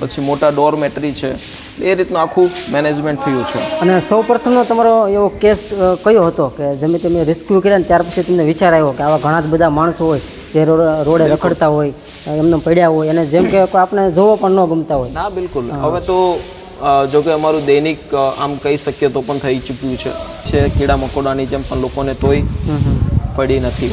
પછી મોટા ડોરમેટરી છે. એ રીતનું આખું મેનેજમેન્ટ થયું છે. અને સૌ પ્રથમનો તમારો એવો કેસ કયો હતો કે જેમ તમે રેસ્ક્યુ કર્યા ને ત્યાર પછી તમને વિચાર આવ્યો કે આવા ઘણા જ બધા માણસો હોય જે રોડે રખડતા હોય એમને પડ્યા હોય અને જેમ કે આપણે જોવો પણ ન ગમતા હોય. ના બિલકુલ. હવે તો જો કે અમારું દૈનિક આમ કહી શકીએ તો પણ થઈ ચૂક્યું છે. છે કીડા મકોડાની જેમ પણ લોકોને તોય. પડી નથી.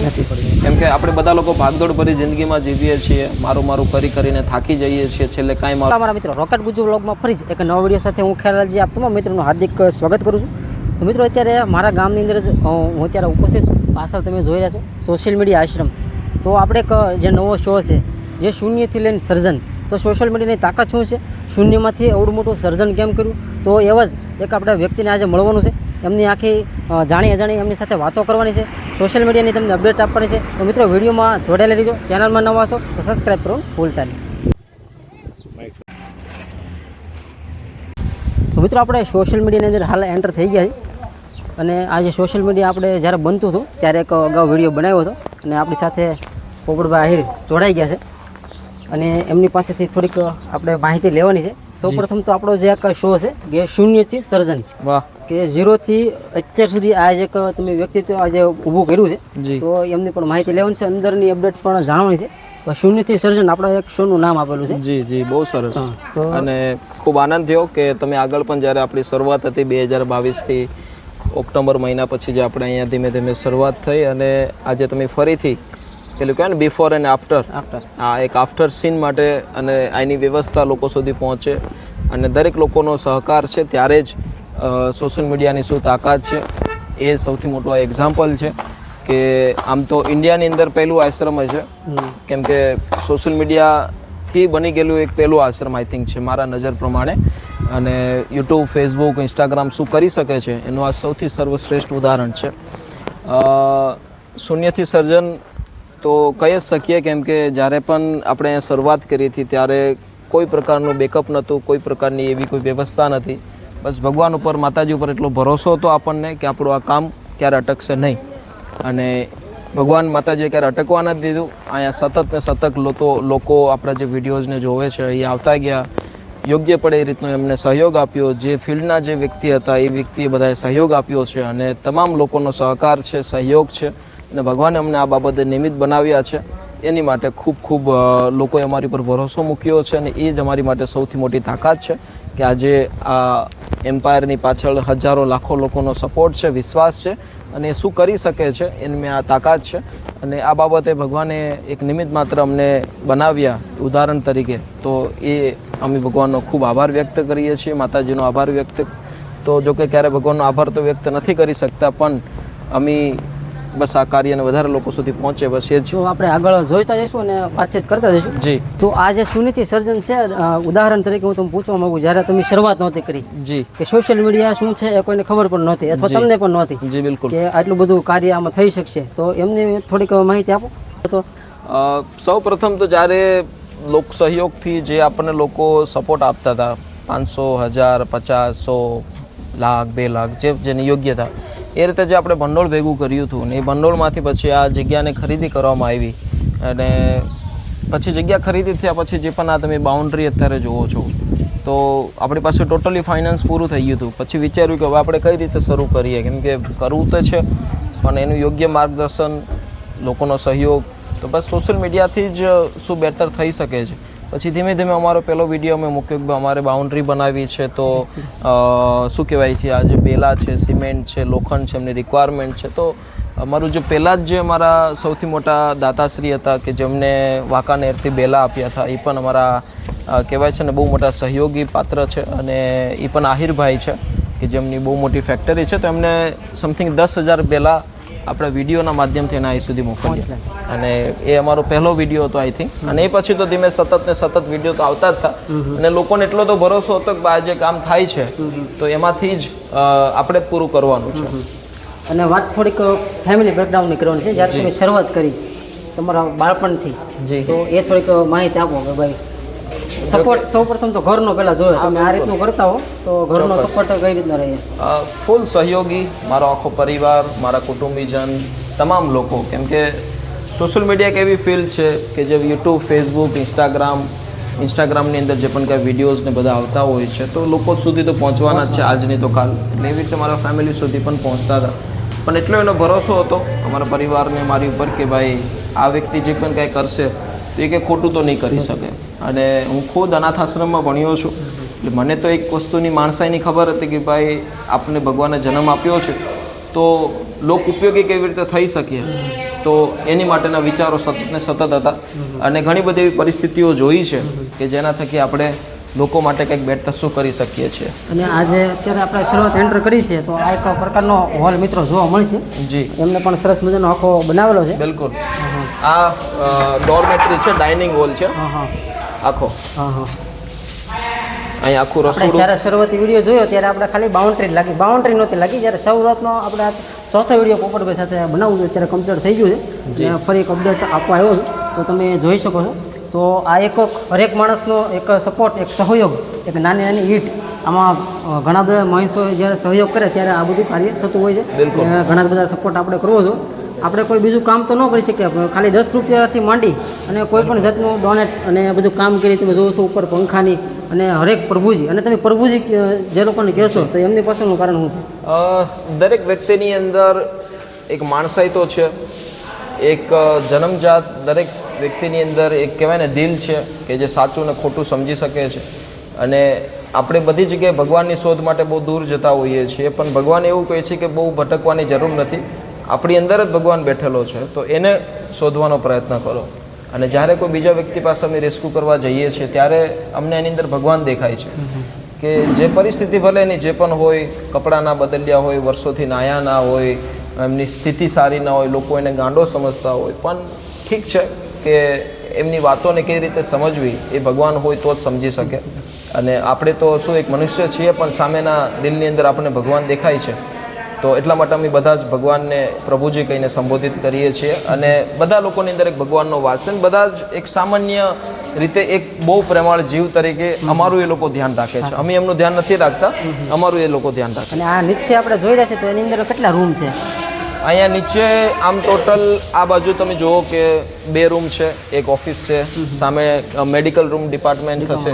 કેમ કે આપણે બધા લોકો ભાગદોડ ભરી જિંદગીમાં જીવીએ છીએ, મારું મારું કરી કરીને થાકી જઈએ છીએ, છેલ્લે કાંઈ મારું મારા મિત્રો રોકેટ ગુજુ વ્લોગમાં ફરી જ એક નવા વીડિયો સાથે હું ખેરાલજી આપ તમામ મિત્રોનું હાર્દિક સ્વાગત કરું છું. તો મિત્રો અત્યારે મારા ગામની અંદર જ હું અત્યારે ઉપસ્થિત છું. પાછળ તમે જોઈ રહ્યા છો સોશિયલ મીડિયા આશ્રમ. તો આપણે એક, જે નવો શો છે, જે શૂન્યથી લઈને સર્જન. તો સોશિયલ મીડિયાની તાકાત શું છે? શૂન્યમાંથી એવડું મોટું સર્જન કેમ કર્યું? તો એવા જ એક આપણા વ્યક્તિને આજે મળવાનું છે. એમની આખી જાણી અજાણી એમની સાથે વાતો કરવાની છે. સોશિયલ મીડિયાની તમને અપડેટ આપવાની છે. તો મિત્રો વિડીયોમાં જોડાયેલા રહીજો. ચેનલમાં નવા છો તો સબસ્ક્રાઈબ કરવાનું ભૂલતા નહીં. તો મિત્રો આપણે સોશિયલ મીડિયાની અંદર હાલ એન્ટર થઈ ગયા છીએ. અને આ જે સોશિયલ મીડિયા આપણે જ્યારે બનતું હતું ત્યારે એક અગાઉ વીડિયો બનાવ્યો હતો. અને આપણી સાથે પોપડભાઈ આહિર જોડાઈ ગયા છે. અને એમની પાસેથી થોડીક આપણે માહિતી લેવાની છે. સૌપ્રથમ તો આપણો જે એક શો છે કે શૂન્યથી સર્જન. વાહ. કે ઝીરોથી અત્યાર સુધી આ જે એક તમે વ્યક્તિત્વ આજે ઊભું કર્યું છે તો એમની પણ માહિતી લેવાની છે. અંદરની અપડેટ પણ જાણવાની છે. શૂન્યથી સર્જન આપણે એક શોનું નામ આપેલું છે. જી જી બહુ સરસ. અને ખૂબ આનંદ થયો કે તમે આગળ પણ જ્યારે આપણી શરૂઆત હતી બે હજાર બાવીસથી ઓક્ટોબર મહિના પછી જે આપણે અહીંયા ધીમે ધીમે શરૂઆત થઈ અને આજે તમે ફરીથી પેલું કહેવાય ને બિફોર એન્ડ આફ્ટર આ એક આફ્ટર સીન માટે અને આની વ્યવસ્થા લોકો સુધી પહોંચે અને દરેક લોકોનો સહકાર છે ત્યારે જ સોશિયલ મીડિયાની શું તાકાત છે એ સૌથી મોટો એક્ઝામ્પલ છે કે આમ તો ઇન્ડિયાની અંદર પહેલું આશ્રમ છે. કેમ કે સોશિયલ મીડિયાથી બની ગયેલું એક પહેલું આશ્રમ આઈ થિંક છે મારા નજર પ્રમાણે. અને યુટ્યુબ ફેસબુક ઇન્સ્ટાગ્રામ શું કરી શકે છે એનું આ સૌથી સર્વશ્રેષ્ઠ ઉદાહરણ છે. શૂન્યથી સર્જન તો કહી જ શકીએ કેમ કે જ્યારે પણ આપણે શરૂઆત કરી હતી ત્યારે કોઈ પ્રકારનું બેકઅપ નહોતું કોઈ પ્રકારની એવી કોઈ વ્યવસ્થા નથી. બસ ભગવાન ઉપર, માતાજી ઉપર એટલો ભરોસો હતો આપણને કે આપણું આ કામ ક્યારે અટકશે નહીં. અને ભગવાન માતાજીએ ક્યારે અટકવા નથી દીધું. અહીંયા સતત ને સતત લોકો આપણા જે વિડીયોઝને જોવે છે, એ આવતા ગયા. યોગ્ય પડે એ રીતનો એમને સહયોગ આપ્યો. જે ફિલ્ડના જે વ્યક્તિ હતા, એ વ્યક્તિએ બધાએ સહયોગ આપ્યો છે અને તમામ લોકોનો સહકાર છે, સહયોગ છે અને ભગવાને અમને આ બાબતે નિમિત્ત બનાવ્યા છે. એની માટે ખૂબ ખૂબ લોકોએ અમારી પર ભરોસો મૂક્યો છે અને એ જ અમારી માટે સૌથી મોટી તાકાત છે. કે આજે આ એમ્પાયરની પાછળ હજારો લાખો લોકોનો સપોર્ટ છે, વિશ્વાસ છે અને શું કરી શકે છે એની આ તાકાત છે. અને આ બાબતે ભગવાને એક નિમિત્ત માત્ર અમને બનાવ્યા ઉદાહરણ તરીકે. તો એ અમે ભગવાનનો ખૂબ આભાર વ્યક્ત કરીએ છીએ, માતાજીનો આભાર વ્યક્ત. તો જો કે ક્યારે ભગવાનનો આભાર તો વ્યક્ત નથી કરી શકતા, પણ અમે બસ આ કાર્યને વધારે લોકો સુધી પહોંચે બસ એ જ. આપણે આગળ જોઈતા જઈશું અને વાતચીત કરતા જઈશું જી. તો આ જે સુનિતિ સર્જન છે ઉદાહરણ તરીકે હું તમને પૂછવા માંગુ જ્યારે તમે શરૂઆત નહોતી કરી જી. કે સોશિયલ મીડિયા શું છે એ કોઈને ખબર પણ નહોતી અથવા તમને પણ નહોતી જી બિલકુલ. કે આટલું બધું કાર્ય આમાં થઈ શકશે. તો એમની થોડીક માહિતી આપો. તો સૌ પ્રથમ તો જ્યારે લોક સહયોગથી જે આપણને લોકો સપોર્ટ આપતા હતા પાંચસો હજાર પચાસ સો લાખ બે લાખ જે જેની યોગ્યતા એ રીતે જે આપણે ભંડોળ ભેગું કર્યું હતું ને એ ભંડોળમાંથી પછી આ જગ્યાને ખરીદી કરવામાં આવી અને પછી જગ્યા ખરીદી થયા પછી જે પણ આ તમે બાઉન્ડ્રી અત્યારે જુઓ છો, તો આપણી પાસે ટોટલી ફાઇનાન્સ પૂરું થઈ ગયું હતું. પછી વિચાર્યું કે હવે આપણે કઈ રીતે શરૂ કરીએ? કેમ કે કરવું તો છે, પણ એનું યોગ્ય માર્ગદર્શન, લોકોનો સહયોગ, તો બસ સોશિયલ મીડિયાથી જ શું બેટર થઈ શકે છે. પછી ધીમે ધીમે અમારો પહેલો વીડિયો અમે મૂક્યો કે અમારે બાઉન્ડ્રી બનાવી છે તો શું કહેવાય છે, આ જે બેલા છે, સિમેન્ટ છે, લોખંડ છે, એમની રિક્વાયરમેન્ટ છે. તો અમારું જે પહેલાં જ જે અમારા સૌથી મોટા દાતાશ્રી હતા કે જેમને વાંકાનેરથી બેલા આપ્યા હતા, એ પણ અમારા કહેવાય છે ને, બહુ મોટા સહયોગી પાત્ર છે અને એ પણ આહિરભાઈ છે કે જેમની બહુ મોટી ફેક્ટરી છે. તો એમને સમથિંગ દસ હજાર બેલા આપણા વિડીયોના માધ્યમથી એના અહીં સુધી મોકલીએ અને એ અમારો પહેલો વીડિયો હતો આઈ થિંક અને એ પછી તો ધીમે સતત ને સતત વીડિયો તો આવતા જ હતા અને લોકોને એટલો તો ભરોસો હતો કે આ જે કામ થાય છે તો એમાંથી જ આપણે પૂરું કરવાનું છે. અને વાત થોડીક ફેમિલી બ્રેકડાઉનની કરવાની છે. જ્યારે તમે શરૂઆત કરી તમારા બાળપણથી જી. તો એ થોડીક માહિતી આપો કે ભાઈ સપોર્ટ સૌપ્રથમ તો ઘરનો પહેલાં જોયો તમે આ રીતનું કરતા હો તો ઘરનો સપોર્ટ કઈ રીતના રહે? ફૂલ સહયોગી મારો આખો પરિવાર મારા કુટુંબીજન તમામ લોકો. કેમ કે સોશિયલ મીડિયા એક એવી ફિલ્ડ છે કે જે યુટ્યુબ ફેસબુક ઇન્સ્ટાગ્રામ ઇન્સ્ટાગ્રામની અંદર જે પણ કાંઈ વિડીયોઝ ને બધા આવતા હોય છે તો લોકો સુધી તો પહોંચવાના જ છે આજની તો કાલ. એટલે એવી રીતે મારા ફેમિલી સુધી પણ પહોંચતા હતા. પણ એટલો એનો ભરોસો હતો અમારા પરિવારને મારી ઉપર કે ભાઈ આ વ્યક્તિ જે પણ કાંઈ કરશે તો એ કંઈ ખોટું તો નહીં કરી શકે. અને હું ખુદ અનાથ આશ્રમમાં ભણ્યો છું. એટલે મને તો એક વસ્તુની માણસાઈની ખબર હતી કે ભાઈ આપને ભગવાને જન્મ આપ્યો છે. તો લોક ઉપયોગી કેવી રીતે થઈ શકીએ તો એની માટેના વિચારો સતત ને સતત હતા. અને ઘણી બધી એવી પરિસ્થિતિઓ જોઈ છે કે જેના થકી આપણે લોકો માટે કંઈક બેટર શું કરી શકીએ છીએ. અને આજે અત્યારે આપણે શરૂઆત એન્ટર કરી છે તો આ એક પ્રકારનો હોલ મિત્રો જોવા મળશે જી. એમને પણ સરસ મજાનો આખો બનાવેલો છે. બિલકુલ. આ ડોરમેટ્રી છે ડાઇનિંગ હોલ છે. હા હા. આખો. હા હા અહીં આખું રસોડું. જ્યારે શરૂઆતી વીડિયો જોયો ત્યારે આપણે ખાલી બાઉન્ડ્રી લાગી. બાઉન્ડ્રી નહોતી લાગી. જ્યારે શરૂઆતનો આપણે ચોથો વીડિયો પોપટભાઈ સાથે બનાવવું જોઈએ ત્યારે કમ્પ્લીટ થઈ ગયું છે. અને ફરી એક અપડેટ આપવા આવ્યો છું. તો તમે જોઈ શકો છો. તો આ એક હરેક માણસનો એક સપોર્ટ એક સહયોગ એક નાની નાની ઈટ. આમાં ઘણા બધા માણસો જ્યારે સહયોગ કરે ત્યારે આ બધું કાર્ય થતું હોય છે. ઘણા બધા સપોર્ટ આપણે કરવો છો. આપણે કોઈ બીજું કામ તો ન કરી શકીએ ખાલી દસ રૂપિયાથી માંડી અને કોઈ પણ જાતનું ડોનેટ અને બધું કામ કરી તમે જોવો ઉપર પંખાની અને હરેક પ્રભુજી. અને તમે પ્રભુજી જે લોકોને કહેશો તો એમની પાછળનું કારણ શું છે? દરેક વ્યક્તિની અંદર એક માણસાઈ તો છે, એક જન્મજાત દરેક વ્યક્તિની અંદર એક કહેવાય ને દિલ છે કે જે સાચું ને ખોટું સમજી શકે છે. અને આપણે બધી જગ્યાએ ભગવાનની શોધ માટે બહુ દૂર જતા હોઈએ છીએ, પણ ભગવાન એવું કહે છે કે બહુ ભટકવાની જરૂર નથી. આપણી અંદર જ ભગવાન બેઠેલો છે તો એને શોધવાનો પ્રયત્ન કરો. અને જ્યારે કોઈ બીજા વ્યક્તિ પાસે અમે રેસ્ક્યુ કરવા જઈએ છીએ ત્યારે અમને એની અંદર ભગવાન દેખાય છે. કે જે પરિસ્થિતિ ભલે એની જે પણ હોય કપડાં ના બદલ્યા હોય વર્ષોથી નાયા ના હોય એમની સ્થિતિ સારી ના હોય લોકો એને ગાંડો સમજતા હોય પણ ઠીક છે કે એમની વાતોને કેવી રીતે સમજવી એ ભગવાન હોય તો જ સમજી શકે. અને આપણે તો શું એક મનુષ્ય છીએ પણ સામેના દિલની અંદર આપણને ભગવાન દેખાય છે. તો એટલા માટે અમે બધા જ ભગવાનને પ્રભુજી કહીને સંબોધિત કરીએ છીએ. અને બધા લોકોની અંદર એક ભગવાનનો વાસ છે બધા જ એક સામાન્ય રીતે એક બહુ પ્રેમાળ જીવ તરીકે અમારું એ લોકો ધ્યાન રાખે છે. અમે એમનું ધ્યાન નથી રાખતા અમારું એ લોકો ધ્યાન રાખે અને આ નીચે આપણે જોઈ રહ્યા છીએ તો એની અંદર કેટલા રૂમ છે? અહીંયા નીચે આમ ટોટલ આ બાજુ તમે જુઓ કે બે રૂમ છે એક ઓફિસ છે સામે મેડિકલ રૂમ ડિપાર્ટમેન્ટ થશે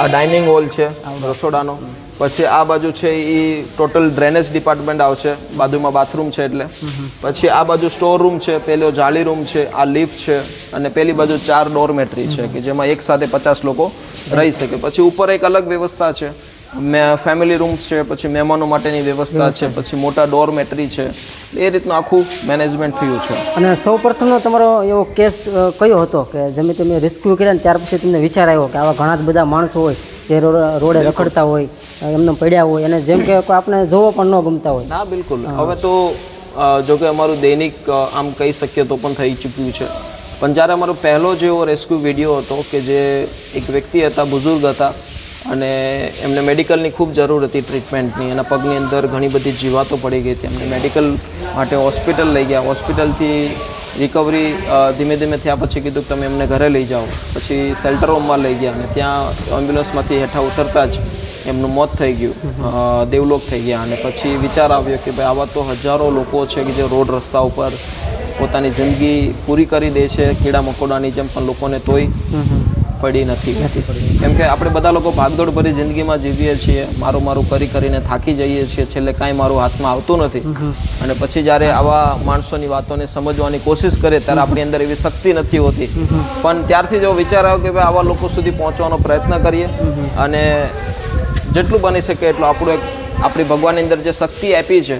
આ ડાઇનિંગ હોલ છે રસોડાનો. પછી આ બાજુ છે એ ટોટલ ડ્રેનેજ ડિપાર્ટમેન્ટ આવશે. બાજુમાં બાથરૂમ છે એટલે. પછી આ બાજુ સ્ટોર રૂમ છે પેલો જાળી રૂમ છે આ લિફ્ટ છે અને પેલી બાજુ ચાર ડોરમેટ્રી છે કે જેમાં એક સાથે પચાસ લોકો રહી શકે. પછી ઉપર એક અલગ વ્યવસ્થા છે. મે ફેમિલી રૂમ્સ છે પછી મહેમાનો માટેની વ્યવસ્થા છે પછી મોટા ડોરમેટ્રી છે. એ રીતનું આખું મેનેજમેન્ટ થયું છે. અને સૌ પ્રથમનો તમારો એવો કેસ કયો હતો કે જેમ તમે રેસ્ક્યુ કર્યા ને ત્યાર પછી તમને વિચાર આવ્યો કે આવા ઘણા બધા માણસો હોય જે રોડે રખડતા હોય એમને પડ્યા હોય અને જેમ કે આપણે જોવો પણ ન ગમતા હોય. ના બિલકુલ. હવે તો જો કે અમારું દૈનિક આમ કહી શકીએ તો પણ થઈ ચૂક્યું છે. પણ જ્યારે અમારો પહેલો જે એવો રેસ્ક્યુ વીડિયો હતો કે જે એક વ્યક્તિ હતા બુઝુર્ગ હતા અને એમને મેડિકલની ખૂબ જરૂર હતી ટ્રીટમેન્ટની એના પગની અંદર ઘણી બધી જીવાતો પડી ગઈ હતી. એમને મેડિકલ માટે હોસ્પિટલ લઈ ગયા. હોસ્પિટલથી રિકવરી ધીમે ધીમે થયા પછી કીધું કે તમે એમને ઘરે લઈ જાઓ. પછી શેલ્ટર હોમમાં લઈ ગયા. અને ત્યાં એમ્બ્યુલન્સમાંથી હેઠા ઉતરતા જ એમનું મોત થઈ ગયું. દેવલોક થઈ ગયા. અને પછી વિચાર આવ્યો કે ભાઈ, આવા તો હજારો લોકો છે કે જે રોડ રસ્તા ઉપર પોતાની જિંદગી પૂરી કરી દે છે, કીડા મકોડાની જેમ પણ લોકોને તોય. પડી નથી. કેમ કે આપણે બધા લોકો ભાગદોડ ભરી જિંદગીમાં જીવીએ છીએ, મારું મારું કરી કરીને થાકી જઈએ છીએ, છેલ્લે કાંઈ મારું હાથમાં આવતું નથી. અને પછી જ્યારે આવા માણસોની વાતોને સમજવાની કોશિશ કરે ત્યારે આપણી અંદર એવી શક્તિ નથી હોતી. પણ ત્યારથી જો વિચાર આવ્યો કે ભાઈ, આવા લોકો સુધી પહોંચવાનો પ્રયત્ન કરીએ અને જેટલું બની શકે એટલું આપણું એક, આપણી ભગવાનની અંદર જે શક્તિ આપી છે,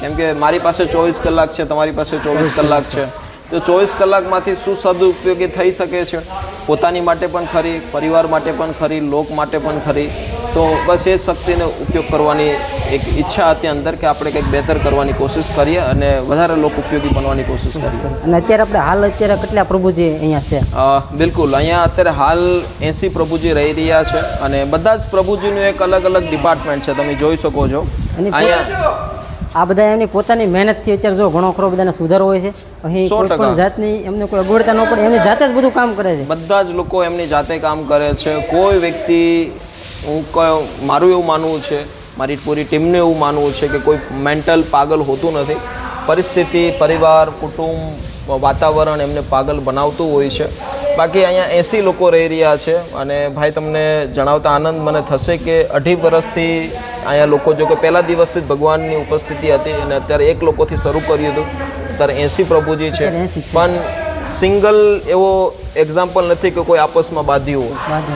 કેમ કે મારી પાસે ચોવીસ કલાક છે, તમારી પાસે ચોવીસ કલાક છે. તો ચોવીસ કલાકમાંથી શું સદુપયોગી થઈ શકે છે? પોતાની માટે પણ ખરી પરિવાર માટે પણ ખરી લોક માટે પણ ખરી. તો બસ એ શક્તિનો ઉપયોગ કરવાની એક ઈચ્છા હતી અંદર કે આપણે કંઈક બહેતર કરવાની કોશિશ કરીએ અને વધારે લોક ઉપયોગી બનવાની કોશિશ કરીએ. અને અત્યારે આપણે હાલ અત્યારે કેટલા પ્રભુજી અહીંયા છે? બિલકુલ. અહીંયા અત્યારે હાલ એસી પ્રભુજી રહી રહ્યા છે અને બધા જ પ્રભુજીનું એક અલગ અલગ ડિપાર્ટમેન્ટ છે તમે જોઈ શકો છો. અહીંયા આ બધા એમની પોતાની મહેનતથી અત્યારે જો ઘણો ખરો બધાને સુધારો હોય છે. અહીં કોઈ. પણ જાતની એમને કોઈ અગવડતા ન પડે એમની જાતે જ બધું કામ કરે છે. બધા જ લોકો એમની જાતે કામ કરે છે. કોઈ વ્યક્તિ હું કયો મારું એવું માનવું છે મારી પૂરી ટીમને એવું માનવું છે કે કોઈ મેન્ટલ પાગલ હોતું નથી. પરિસ્થિતિ પરિવાર કુટુંબ વાતાવરણ એમને પાગલ બનાવતું હોય છે. બાકી અહીંયા એંસી લોકો રહી રહ્યા છે અને ભાઈ તમને જણાવતા આનંદ મને થશે કે અઢી વર્ષથી અહીંયા લોકો જો કે પહેલા દિવસથી જ ભગવાનની ઉપસ્થિતિ હતી અને અત્યારે એક લોકોથી શરૂ કર્યું હતું. અત્યારે એંસી પ્રભુજી છે. અત્યારે 80 છે. પણ સિંગલ એવો એક્ઝામ્પલ નથી કે કોઈ આપસમાં બાંધ્યું હોય.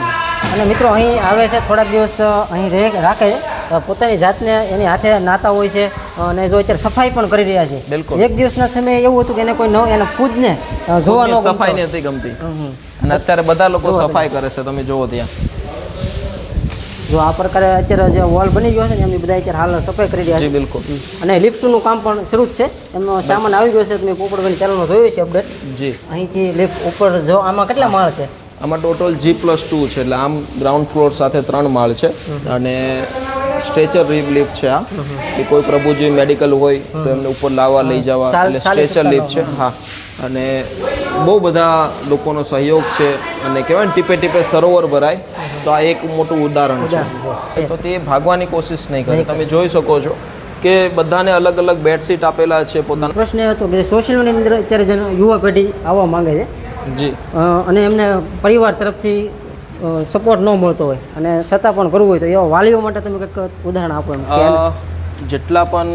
અને મિત્રો અહીં આવે છે થોડાક દિવસ અહીં રહે રાખે છે. પોતાની જાતને એની હાથે નાતા હોય છે અને જો અત્યારે સફાઈ પણ કરી રહ્યા છે. બિલકુલ. એક દિવસના સમયે એવું હતું કે એને કોઈ નવ એને ખુદને જોવાનો ન. સફાઈ નથી ગમતી. અને અત્યારે બધા લોકો સફાઈ કરે છે તમે જોવો ત્યાં. જો આ પ્રકારે અત્યારે જે વોલ બની ગયો છે ને એમની બધા અત્યારે હાલ સફાઈ કરી રહ્યા છે. બિલકુલ. અને લિફ્ટનું કામ પણ શરૂ જ છે. એમનો સામાન આવી ગયો છે તમે પોપડભાઈ ચેનલમાં જોયું છે અપડેટ જી. અહીંથી લિફ્ટ ઉપર જો આમાં કેટલા માળ છે? આમાં ટોટલ જી પ્લસ ટુ છે એટલે આમ ગ્રાઉન્ડ ફ્લોર સાથે ત્રણ માળ છે. અને સ્ટ્રેચર લિફ્ટ છે આ કે કોઈ પ્રભુજી મેડિકલ હોય તો એમને ઉપર લાવવા લઈ જવા. એટલે સ્ટ્રેચર લિફ્ટ છે. હા. અને બહુ બધા લોકોનો સહયોગ છે. અને કહેવાય ને ટીપે ટીપે સરોવર ભરાય. તો આ એક મોટું ઉદાહરણ છે. તો તે ભાગવાની કોશિશ નહીં કરે. તમે જોઈ શકો છો કે બધાને અલગ અલગ બેડશીટ આપેલા છે પોતાના. પ્રશ્ન એ હતો કે સોશિયલ મીડિયાની અંદર અત્યારે જે યુવા પેઢી આવવા માંગે છે. જી. અને એમને પરિવાર તરફથી સપોર્ટ ન મળતો હોય. અને છતાં પણ કરવું હોય તો એવા વાલીઓ માટે તમે કંઈક ઉદાહરણ આપો એમ કે જેટલા પણ